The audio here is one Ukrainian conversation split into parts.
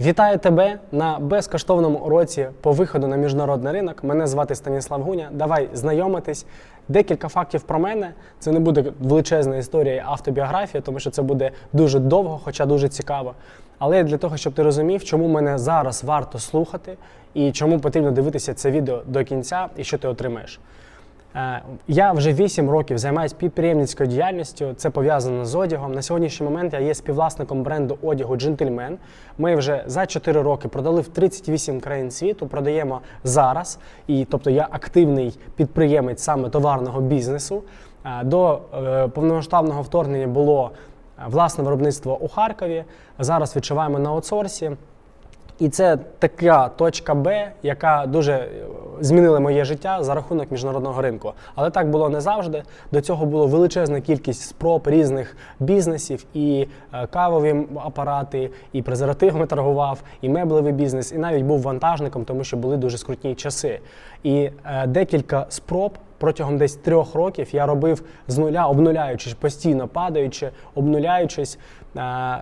Вітаю тебе на безкоштовному уроці по виходу на міжнародний ринок. Мене звати Станіслав Гуня. Давай знайомитись. Декілька фактів про мене. Це не буде величезна історія і автобіографія, тому що це буде дуже довго, хоча дуже цікаво. Але для того, щоб ти розумів, чому мене зараз варто слухати і чому потрібно дивитися це відео до кінця і що ти отримаєш. Е, Я вже 8 років займаюся підприємницькою діяльністю. Це пов'язано з одягом. На сьогоднішній момент я є співвласником бренду одягу Джентльмен. Ми вже за 4 роки продали в 38 країн світу. Продаємо зараз. І тобто я активний підприємець саме товарного бізнесу. Е, До е, повномасштабного вторгнення було власне виробництво у Харкові. Зараз відчуваємо на аутсорсі. І це така точка Б, яка дуже е, змінила моє життя за рахунок міжнародного ринку. Але так було не завжди. До цього було величезна кількість спроб різних бізнесів, і е, кавові апарати, і презервативами торгував, і меблевий бізнес, і навіть був вантажником, тому що були дуже скрутні часи. І е, декілька спроб протягом десь трьох років я робив з нуля, обнуляючись, постійно падаючи, обнуляючись.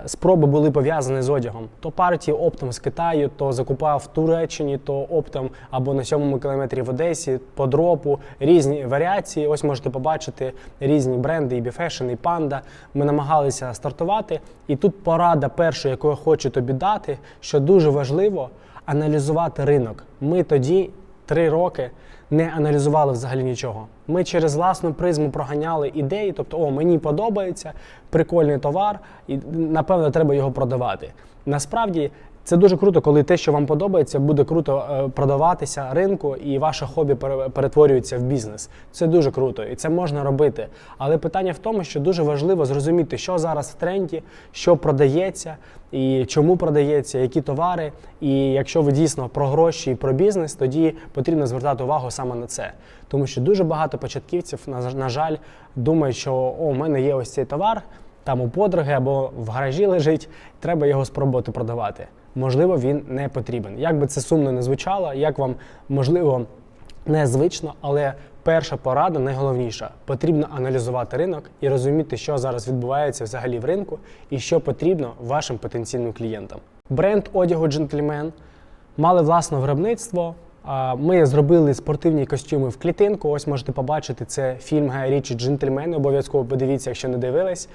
Спроби були пов'язані з одягом. То партії оптом з Китаю, то закупав в Туреччині, то оптом або на сьомому кілометрі в Одесі, по дропу, різні варіації. Ось можете побачити різні бренди, і Біфешн, і Панда. Ми намагалися стартувати. І тут порада перша, яку я хочу тобі дати, що дуже важливо аналізувати ринок. Ми тоді три роки не аналізували взагалі нічого. Ми через власну призму проганяли ідеї, тобто, о, мені подобається прикольний товар, і напевно треба його продавати. Насправді це дуже круто, коли те, що вам подобається, буде круто е, продаватися ринку, і ваше хобі пере- перетворюється в бізнес. Це дуже круто, і це можна робити. Але питання в тому, що дуже важливо зрозуміти, що зараз в тренді, що продається, і чому продається, які товари. І якщо ви дійсно про гроші і про бізнес, тоді потрібно звертати увагу саме на це. Тому що дуже багато початківців, на жаль, думають, що о, у мене є ось цей товар, там у подруги або в гаражі лежить, треба його спробувати продавати. Можливо, він не потрібен. Як би це сумно не звучало, як вам можливо незвично, але перша порада найголовніша потрібно аналізувати ринок і розуміти, що зараз відбувається взагалі в ринку і що потрібно вашим потенційним клієнтам. Бренд одягу Джентльмен мали власне виробництво. Ми зробили спортивні костюми в клітинку. Ось можете побачити це фільм Гая Річі Джентльмени. Обов'язково подивіться, якщо не дивились.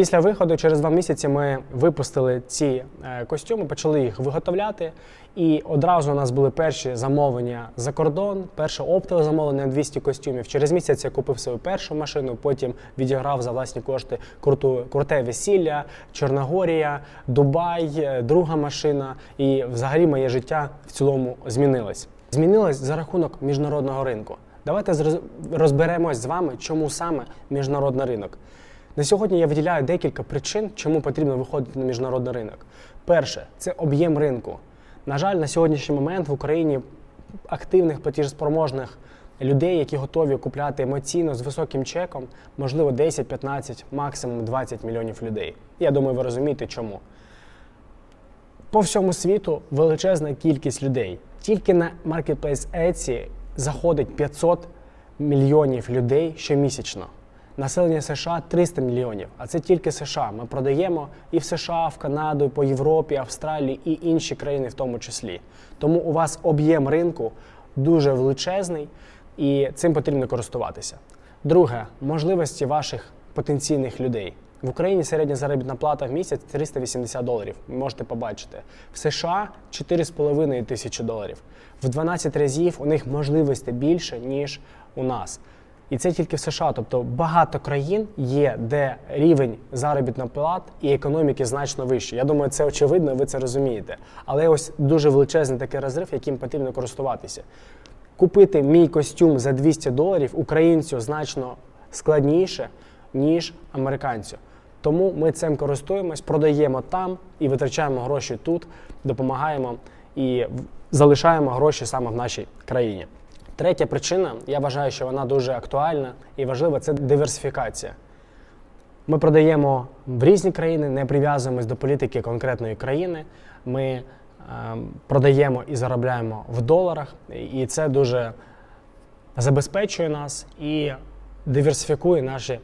Після виходу, через два місяці, ми випустили ці е, костюми, почали їх виготовляти. І одразу у нас були перші замовлення за кордон, перше оптове замовлення на 200 костюмів. Через місяць я купив свою першу машину, потім відіграв за власні кошти круту, круте весілля, Чорногорія, Дубай, е, друга машина. І взагалі моє життя в цілому змінилось. Змінилось за рахунок міжнародного ринку. Давайте розберемось з вами, чому саме міжнародний ринок. На сьогодні я виділяю декілька причин, чому потрібно виходити на міжнародний ринок. Перше це об'єм ринку. На жаль, на сьогоднішній момент в Україні активних платіжспроможних людей, які готові купляти емоційно з високим чеком, можливо, 10, 15, максимум 20 мільйонів людей. Я думаю, ви розумієте, чому. По всьому світу величезна кількість людей. Тільки на Marketplace Etsy заходить 500 мільйонів людей щомісячно. Населення США 300 мільйонів, а це тільки США. Ми продаємо і в США, в Канаду, по Європі, Австралії і інші країни в тому числі. Тому у вас об'єм ринку дуже величезний і цим потрібно користуватися. Друге, можливості ваших потенційних людей. В Україні середня заробітна плата в місяць 380 доларів. Ви можете побачити. В США 4,5 тисячі доларів. В 12 разів у них можливостей більше, ніж у нас. І це тільки в США. Тобто багато країн є, де рівень заробітних плат і економіки значно вищий. Я думаю, це очевидно, ви це розумієте. Але ось дуже величезний такий розрив, яким потрібно користуватися. Купити мій костюм за 200 доларів українцю значно складніше, ніж американцю. Тому ми цим користуємось, продаємо там і витрачаємо гроші тут, допомагаємо і залишаємо гроші саме в нашій країні. Третя причина, я вважаю, що вона дуже актуальна і важлива це диверсифікація. Ми продаємо в різні країни, не прив'язуємось до політики конкретної країни. Ми е, продаємо і заробляємо в доларах, і це дуже забезпечує нас і диверсифікує наші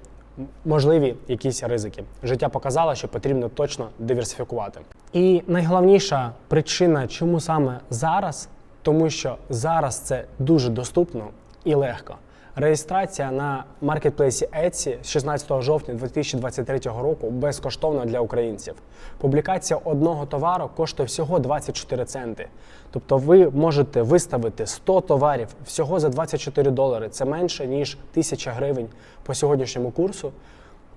можливі якісь ризики. Життя показало, що потрібно точно диверсифікувати. І найголовніша причина, чому саме зараз, тому що зараз це дуже доступно і легко. Реєстрація на маркетплейсі Etsy з 16 жовтня 2023 року безкоштовна для українців. Публікація одного товару коштує всього 24 центи. Тобто ви можете виставити 100 товарів всього за 24 долари. Це менше ніж 1000 гривень по сьогоднішньому курсу.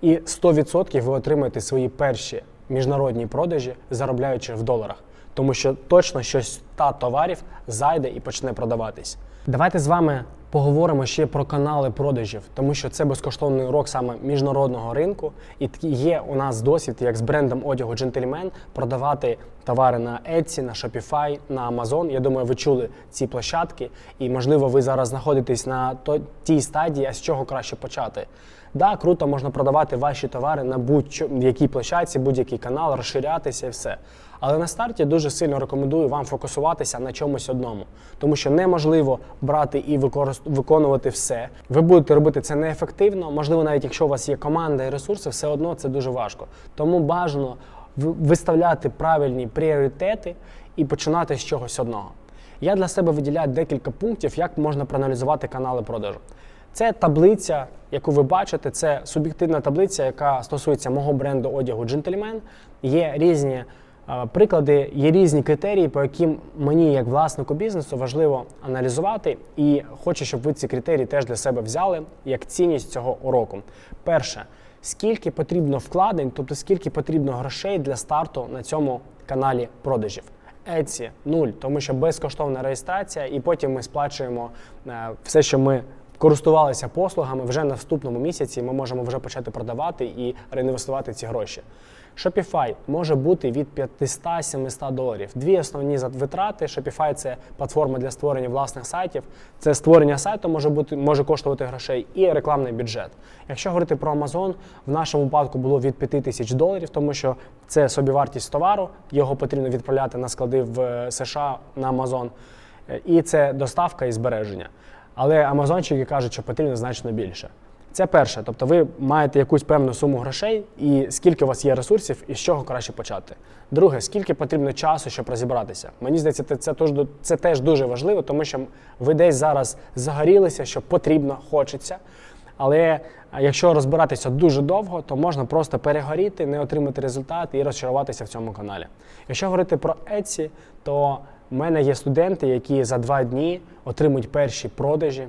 І 100% ви отримаєте свої перші міжнародні продажі, заробляючи в доларах. Тому що точно щось 100 товарів зайде і почне продаватись. Давайте з вами поговоримо ще про канали продажів, тому що це безкоштовний урок саме міжнародного ринку. І є у нас досвід, як з брендом одягу Gentleman, продавати товари на Etsy, на Shopify, на Amazon. Я думаю, ви чули ці площадки, і можливо, ви зараз знаходитесь на тій стадії, а з чого краще почати. Да, круто, можна продавати ваші товари на будь-якій площадці, будь-який канал, розширятися і все. Але на старті дуже сильно рекомендую вам фокусуватися на чомусь одному, тому що неможливо брати і виконувати все. Ви будете робити це неефективно. Можливо, навіть якщо у вас є команда і ресурси, все одно це дуже важко. Тому бажано виставляти правильні пріоритети і починати з чогось одного. Я для себе виділяю декілька пунктів, як можна проаналізувати канали продажу. Це таблиця, яку ви бачите, це суб'єктивна таблиця, яка стосується мого бренду одягу Gentleman. Є різні приклади, є різні критерії, по яким мені, як власнику бізнесу, важливо аналізувати. І хочу, щоб ви ці критерії теж для себе взяли як цінність цього уроку. Перше, скільки потрібно вкладень, тобто скільки потрібно грошей для старту на цьому каналі продажів. Etsy – нуль, тому що безкоштовна реєстрація, і потім ми сплачуємо е, все, що ми користувалися послугами вже на наступному місяці. Ми можемо вже почати продавати і реінвестувати ці гроші. Shopify може бути від 500-700 доларів. Дві основні витрати. Shopify – це платформа для створення власних сайтів. Це створення сайту може бути може коштувати грошей і рекламний бюджет. Якщо говорити про Amazon, в нашому випадку було від 5 тисяч доларів, тому що це собівартість товару. Його потрібно відправляти на склади в е, США на Amazon. Е, І це доставка і збереження. Але амазончики кажуть, що потрібно значно більше. Це перше, тобто ви маєте якусь певну суму грошей, і скільки у вас є ресурсів, і з чого краще почати. Друге, скільки потрібно часу, щоб розібратися. Мені здається, це, це, теж, дуже важливо, тому що ви десь зараз загорілися, що потрібно, хочеться. Але якщо розбиратися дуже довго, то можна просто перегоріти, не отримати результат і розчаруватися в цьому каналі. Якщо говорити про Etsy, то в мене є студенти, які за два дні отримують перші продажі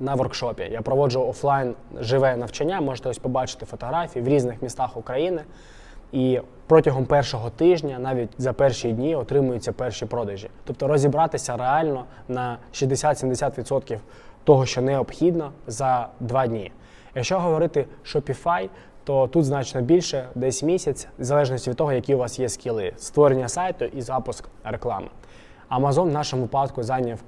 на воркшопі. Я проводжу офлайн живе навчання, можете ось побачити фотографії в різних містах України. І протягом першого тижня, навіть за перші дні, отримуються перші продажі. Тобто розібратися реально на 60-70% того, що необхідно за два дні. Якщо говорити Shopify, то тут значно більше, десь місяць, в залежності від того, які у вас є скіли, створення сайту і запуск реклами. Amazon в нашому випадку зайняв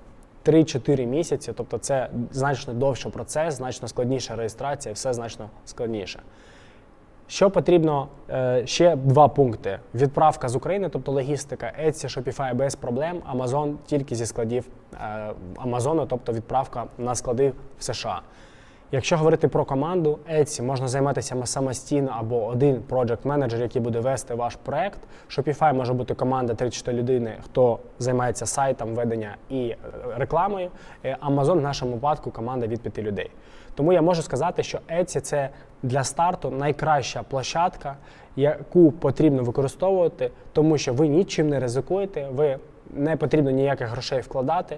3-4 місяці, тобто це значно довший процес, значно складніша реєстрація, все значно складніше. Що потрібно е, ще два пункти: відправка з України, тобто логістика, Etsy, Shopify без проблем, Amazon тільки зі складів е, Amazon, тобто відправка на склади в США. Якщо говорити про команду, Etsy можна займатися самостійно або один project менеджер, який буде вести ваш проект. Shopify може бути команда 3-4 людини, хто займається сайтом ведення і е, рекламою. Е, Amazon в нашому випадку команда від 5 людей. Тому я можу сказати, що Etsy – це для старту найкраща площадка, яку потрібно використовувати, тому що ви нічим не ризикуєте, ви не потрібно ніяких грошей вкладати.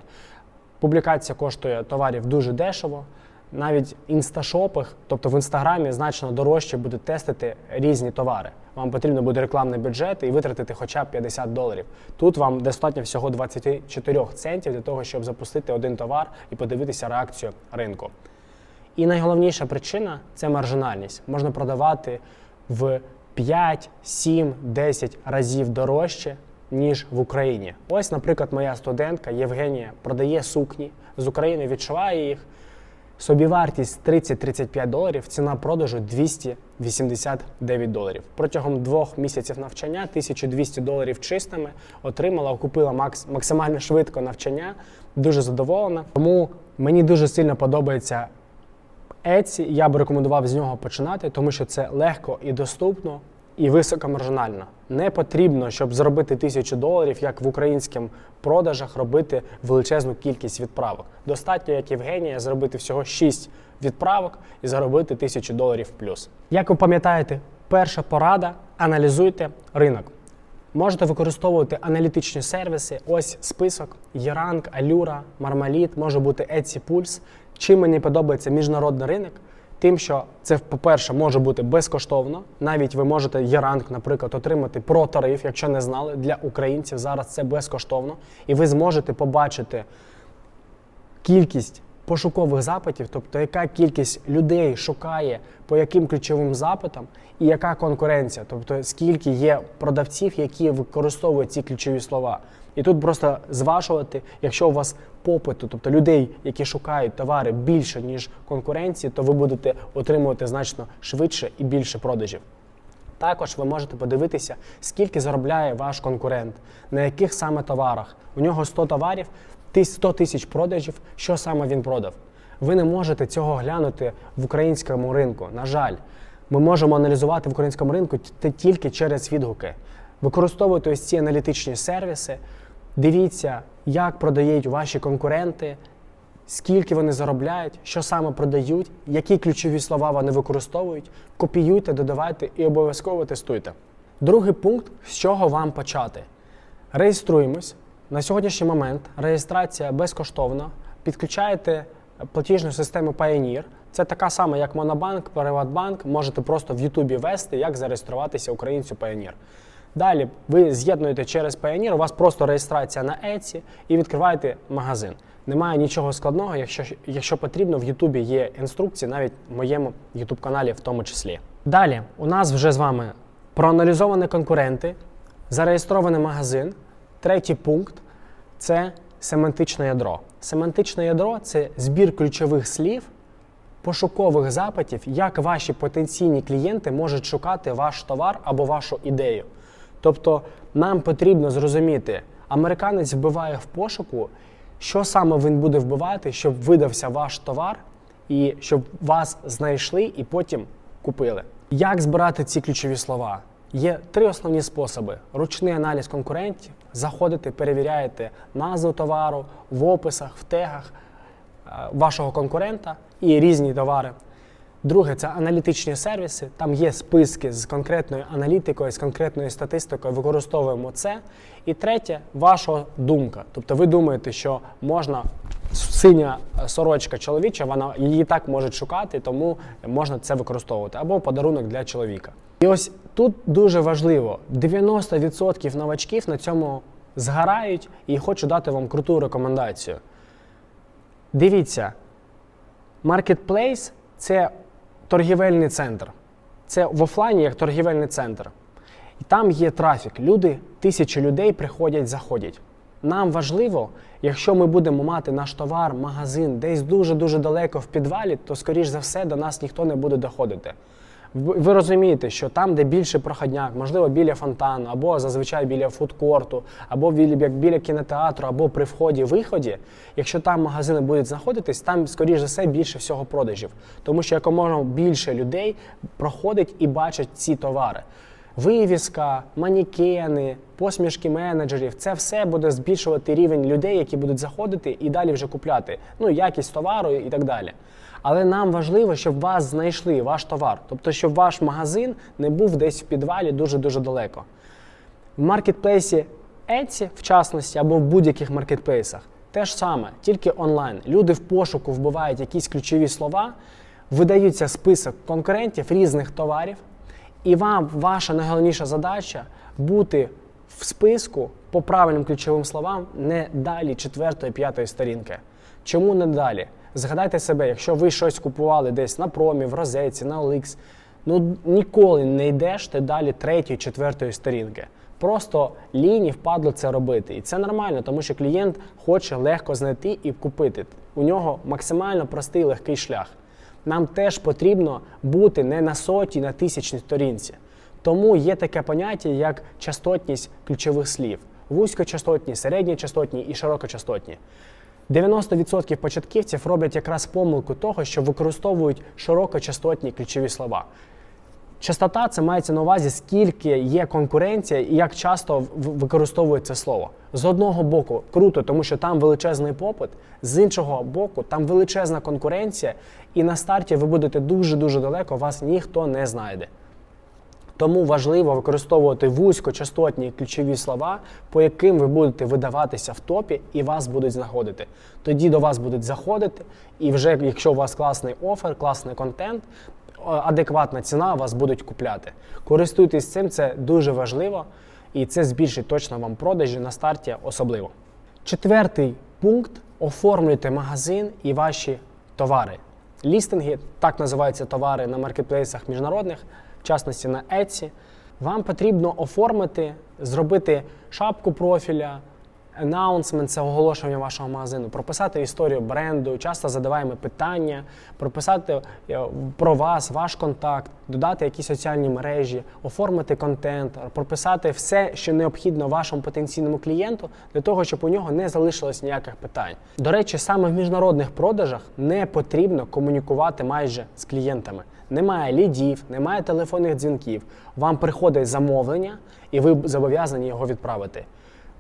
Публікація коштує товарів дуже дешево. Навіть інсташопах, тобто в інстаграмі, значно дорожче буде тестити різні товари. Вам потрібно буде рекламний бюджет і витратити хоча б 50 доларів. Тут вам достатньо всього 24 центів для того, щоб запустити один товар і подивитися реакцію ринку. І найголовніша причина це маржинальність. Можна продавати в 5, 7, 10 разів дорожче, ніж в Україні. Ось, наприклад, моя студентка Євгенія продає сукні з України, відшиває їх. Собівартість 30-35 доларів, ціна продажу 289 доларів. Протягом двох місяців навчання 1200 доларів чистими отримала, окупила макс, максимально швидко навчання, дуже задоволена. Тому мені дуже сильно подобається Etsy я б рекомендував з нього починати, тому що це легко і доступно, і високомаржинально. Не потрібно, щоб зробити тисячу доларів, як в українських продажах, робити величезну кількість відправок. Достатньо, як Євгенія, зробити всього 6 відправок і заробити тисячу доларів плюс. Як ви пам'ятаєте, перша порада аналізуйте ринок. Можете використовувати аналітичні сервіси. Ось список: Yerank, Allura, Marmalit, може бути Etsy Pulse. Чим мені подобається міжнародний ринок? Тим, що це, по-перше, може бути безкоштовно. Навіть ви можете Yerank, наприклад, отримати про тариф, якщо не знали, для українців зараз це безкоштовно, і ви зможете побачити кількість пошукових запитів, тобто яка кількість людей шукає по яким ключовим запитам, і яка конкуренція, тобто скільки є продавців, які використовують ці ключові слова. І тут просто зважувати, якщо у вас попиту, тобто людей, які шукають товари більше ніж конкуренції, то ви будете отримувати значно швидше і більше продажів. Також ви можете подивитися, скільки заробляє ваш конкурент, на яких саме товарах. У нього 100 товарів, ти- 100 тисяч продажів, що саме він продав. Ви не можете цього глянути в українському ринку. На жаль, ми можемо аналізувати в українському ринку тільки через відгуки. Використовуйте ось ці аналітичні сервіси, дивіться, як продають ваші конкуренти, скільки вони заробляють, що саме продають, які ключові слова вони використовують, копіюйте, додавайте і обов'язково тестуйте. Другий пункт, з чого вам почати. Реєструємось. На сьогоднішній момент реєстрація безкоштовна. Підключаєте платіжну систему Payoneer. Це така сама, як Монобанк, Приватбанк. Можете просто в Ютубі вести, як зареєструватися українцю Payoneer. Далі ви з'єднуєте через Payoneer, у вас просто реєстрація на Etsy і відкриваєте магазин. Немає нічого складного, якщо, якщо потрібно, в Ютубі є інструкції, навіть в моєму Ютуб каналі в тому числі. Далі у нас вже з вами проаналізовані конкуренти, зареєстрований магазин. Третій пункт це семантичне ядро. Семантичне ядро це збір ключових слів, пошукових запитів, як ваші потенційні клієнти можуть шукати ваш товар або вашу ідею. Тобто нам потрібно зрозуміти, американець вбиває в пошуку, що саме він буде вбивати, щоб видався ваш товар і щоб вас знайшли і потім купили. Як збирати ці ключові слова? Є три основні способи: ручний аналіз конкурентів, заходите, перевіряєте назву товару в описах, в тегах е, вашого конкурента і різні товари. Друге це аналітичні сервіси. Там є списки з конкретною аналітикою, з конкретною статистикою. Використовуємо це. І третє ваша думка. Тобто ви думаєте, що можна синя сорочка чоловіча, вона її так можуть шукати, тому можна це використовувати або подарунок для чоловіка. І ось тут дуже важливо: 90% новачків на цьому згорають, і хочу дати вам круту рекомендацію. Дивіться, Marketplace – це торгівельний центр. Це в офлайні як торгівельний центр. І там є трафік. Люди, тисячі людей приходять, заходять. Нам важливо, якщо ми будемо мати наш товар, магазин десь дуже-дуже далеко в підвалі, то, скоріш за все, до нас ніхто не буде доходити. Ви розумієте, що там, де більше проходняк, можливо, біля фонтану, або зазвичай біля фудкорту, або біля, біля кінотеатру, або при вході-виході, якщо там магазини будуть знаходитись, там, скоріш за все, більше всього продажів. Тому що якомога більше людей проходить і бачать ці товари. Вивіска, манікени, посмішки менеджерів це все буде збільшувати рівень людей, які будуть заходити і далі вже купляти. Ну, якість товару і так далі. Але нам важливо, щоб вас знайшли ваш товар, тобто, щоб ваш магазин не був десь в підвалі дуже-дуже далеко. В маркетплейсі Etsy, в частності, або в будь-яких маркетплейсах, те ж саме, тільки онлайн. Люди в пошуку вбивають якісь ключові слова, видаються список конкурентів різних товарів, і вам ваша найголовніша задача бути в списку по правильним ключовим словам не далі четвертої, п'ятої сторінки. Чому не далі? Згадайте себе, якщо ви щось купували десь на промі, в розетці, на OLX, ну ніколи не йдеш ти далі третьої, четвертої сторінки. Просто лінь і впадло це робити. І це нормально, тому що клієнт хоче легко знайти і купити. У нього максимально простий легкий шлях. Нам теж потрібно бути не на сотій, на тисячній сторінці. Тому є таке поняття, як частотність ключових слів: вузькочастотні, середньочастотні і широкочастотні. 90% початківців роблять якраз помилку того, що використовують широкочастотні ключові слова. Частота це мається на увазі, скільки є конкуренція і як часто використовують це слово. З одного боку, круто, тому що там величезний попит, з іншого боку, там величезна конкуренція, і на старті ви будете дуже-дуже далеко, вас ніхто не знайде. Тому важливо використовувати вузькочастотні ключові слова, по яким ви будете видаватися в топі і вас будуть знаходити. Тоді до вас будуть заходити, і вже якщо у вас класний офер, класний контент, адекватна ціна, вас будуть купляти. Користуйтесь цим, це дуже важливо, і це збільшить точно вам продажі на старті особливо. Четвертий пункт оформлюйте магазин і ваші товари. Лістинги, так називаються товари на маркетплейсах міжнародних, в частності на Etsy. Вам потрібно оформити, зробити шапку профіля, аннаунсмент це оголошення вашого магазину, прописати історію бренду, часто задаваємо питання, прописати е, про вас, ваш контакт, додати якісь соціальні мережі, оформити контент, прописати все, що необхідно вашому потенційному клієнту, для того, щоб у нього не залишилось ніяких питань. До речі, саме в міжнародних продажах не потрібно комунікувати майже з клієнтами. Немає лідів, немає телефонних дзвінків. Вам приходить замовлення, і ви зобов'язані його відправити.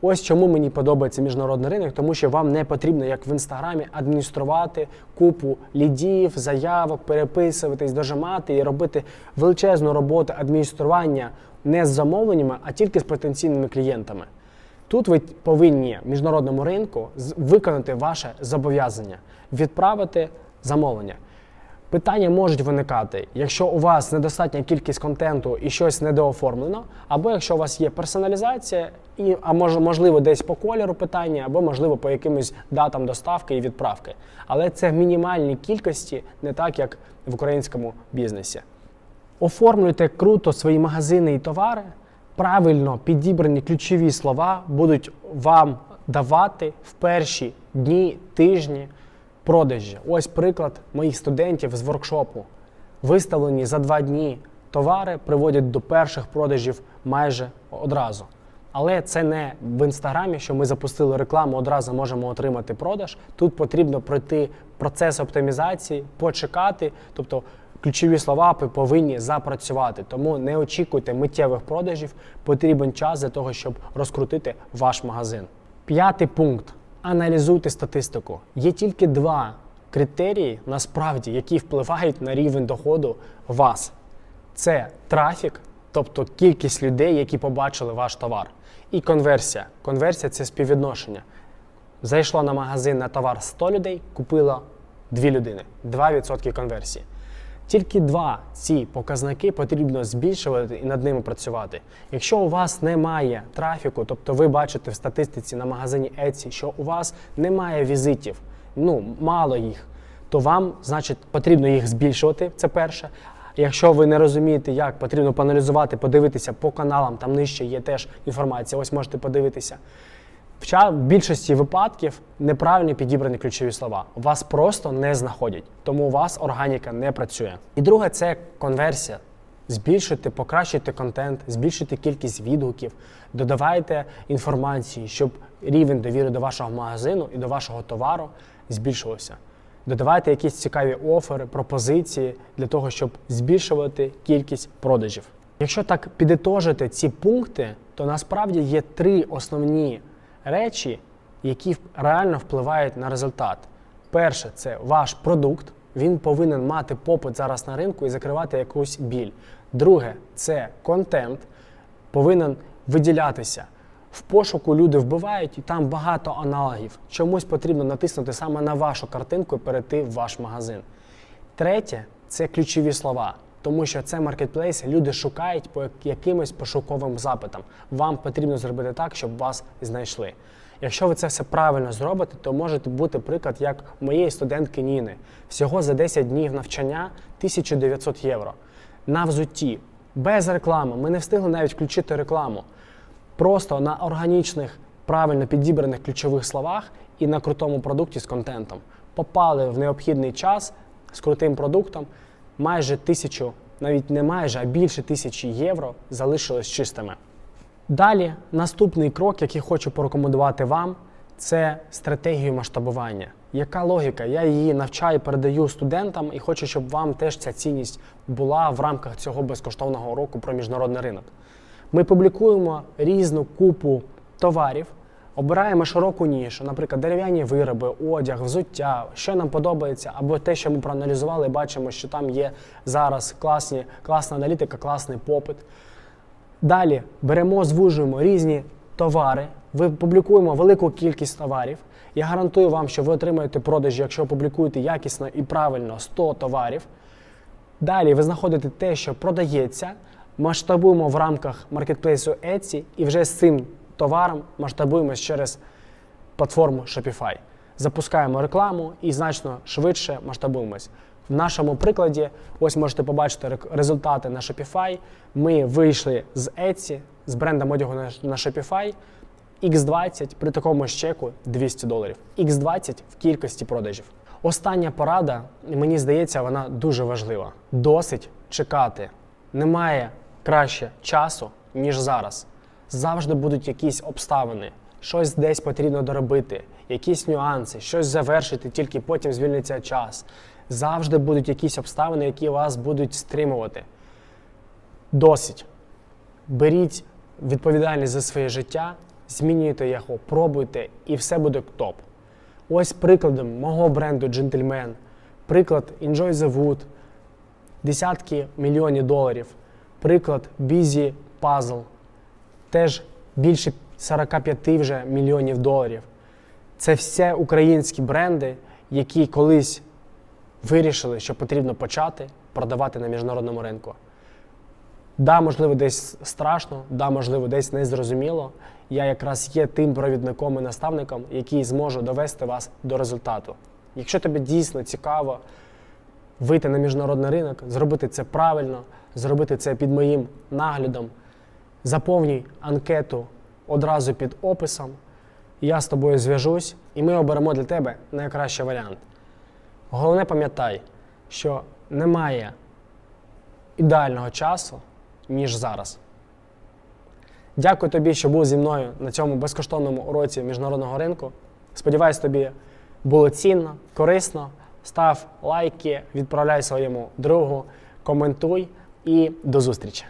Ось чому мені подобається міжнародний ринок, тому що вам не потрібно, як в інстаграмі, адмініструвати купу лідів, заявок, переписуватись, дожимати і робити величезну роботу адміністрування не з замовленнями, а тільки з потенційними клієнтами. Тут ви повинні міжнародному ринку виконати ваше зобов'язання, відправити замовлення. Питання можуть виникати, якщо у вас недостатня кількість контенту і щось недооформлено, або якщо у вас є персоналізація, і, а мож, можливо десь по кольору питання, або можливо по якимось датам доставки і відправки. Але це в мінімальній кількості, не так як в українському бізнесі. Оформлюйте круто свої магазини і товари. Правильно підібрані ключові слова будуть вам давати в перші дні, тижні продажі. Ось приклад моїх студентів з воркшопу. Виставлені за два дні товари приводять до перших продажів майже одразу. Але це не в інстаграмі, що ми запустили рекламу, одразу можемо отримати продаж. Тут потрібно пройти процес оптимізації, почекати. Тобто ключові слова ви повинні запрацювати. Тому не очікуйте миттєвих продажів, потрібен час для того, щоб розкрутити ваш магазин. П'ятий пункт. Аналізуйте статистику. Є тільки два критерії, насправді, які впливають на рівень доходу вас. Це трафік, тобто кількість людей, які побачили ваш товар, і конверсія. Конверсія це співвідношення. Зайшло на магазин на товар 100 людей, купило 2 людини, 2% конверсії. Тільки два ці показники потрібно збільшувати і над ними працювати. Якщо у вас немає трафіку, тобто ви бачите в статистиці на магазині Etsy, що у вас немає візитів, ну мало їх, то вам, значить, потрібно їх збільшувати. Це перше. Якщо ви не розумієте, як потрібно поаналізувати, подивитися по каналам, там нижче є теж інформація. Ось можете подивитися. В більшості випадків неправильно підібрані ключові слова. Вас просто не знаходять, тому у вас органіка не працює. І друге це конверсія. Збільшуйте, покращуйте контент, збільшуйте кількість відгуків, додавайте інформації, щоб рівень довіри до вашого магазину і до вашого товару збільшувався. Додавайте якісь цікаві офери, пропозиції для того, щоб збільшувати кількість продажів. Якщо так підітожити ці пункти, то насправді є три основні речі, які реально впливають на результат. Перше це ваш продукт. Він повинен мати попит зараз на ринку і закривати якусь біль. Друге це контент, повинен виділятися. В пошуку люди вбивають, і там багато аналогів. Чомусь потрібно натиснути саме на вашу картинку і перейти в ваш магазин. Третє це ключові слова, тому що це маркетплейс, люди шукають по якимось пошуковим запитам. Вам потрібно зробити так, щоб вас знайшли. Якщо ви це все правильно зробите, то може бути приклад як моєї студентки Ніни. Всього за 10 днів навчання 1900 євро. На взутті, без реклами. Ми не встигли навіть включити рекламу. Просто на органічних, правильно підібраних ключових словах і на крутому продукті з контентом. Попали в необхідний час з крутим продуктом, майже тисячу, навіть не майже, а більше тисячі євро залишилось чистими. Далі, наступний крок, який хочу порекомендувати вам, це стратегію масштабування. Яка логіка? Я її навчаю, передаю студентам і хочу, щоб вам теж ця цінність була в рамках цього безкоштовного уроку про міжнародний ринок. Ми публікуємо різну купу товарів, обираємо широку нішу, наприклад, дерев'яні вироби, одяг, взуття, що нам подобається, або те, що ми проаналізували, і бачимо, що там є зараз класні, класна аналітика, класний попит. Далі беремо, звужуємо різні товари, ви публікуємо велику кількість товарів. Я гарантую вам, що ви отримаєте продажі, якщо публікуєте якісно і правильно 100 товарів. Далі ви знаходите те, що продається, масштабуємо в рамках маркетплейсу Etsy і вже з цим товаром масштабуємось через платформу Shopify. Запускаємо рекламу і значно швидше масштабуємось. В нашому прикладі, ось можете побачити результати на Shopify. Ми вийшли з Etsy, з брендом одягу на, Shopify. X20 при такому ж чеку 200 доларів. X20 в кількості продажів. Остання порада, мені здається, вона дуже важлива. Досить чекати. Немає краще часу, ніж зараз. Завжди будуть якісь обставини, щось десь потрібно доробити, якісь нюанси, щось завершити, тільки потім звільниться час. Завжди будуть якісь обставини, які вас будуть стримувати. Досить. Беріть відповідальність за своє життя, змінюйте його, пробуйте, і все буде топ. Ось прикладом мого бренду Gentleman, приклад Enjoy the Wood, десятки мільйонів доларів, приклад Busy Puzzle, теж більше 45 вже мільйонів доларів. Це все українські бренди, які колись вирішили, що потрібно почати продавати на міжнародному ринку. Да, можливо, десь страшно, да, можливо, десь незрозуміло. Я якраз є тим провідником і наставником, який зможе довести вас до результату. Якщо тобі дійсно цікаво вийти на міжнародний ринок, зробити це правильно, зробити це під моїм наглядом, заповнюй анкету одразу під описом. Я з тобою зв'яжусь, і ми оберемо для тебе найкращий варіант. Головне пам'ятай, що немає ідеального часу, ніж зараз. Дякую тобі, що був зі мною на цьому безкоштовному уроці міжнародного ринку. Сподіваюсь, тобі було цінно, корисно. Став лайки, відправляй своєму другу, коментуй і до зустрічі!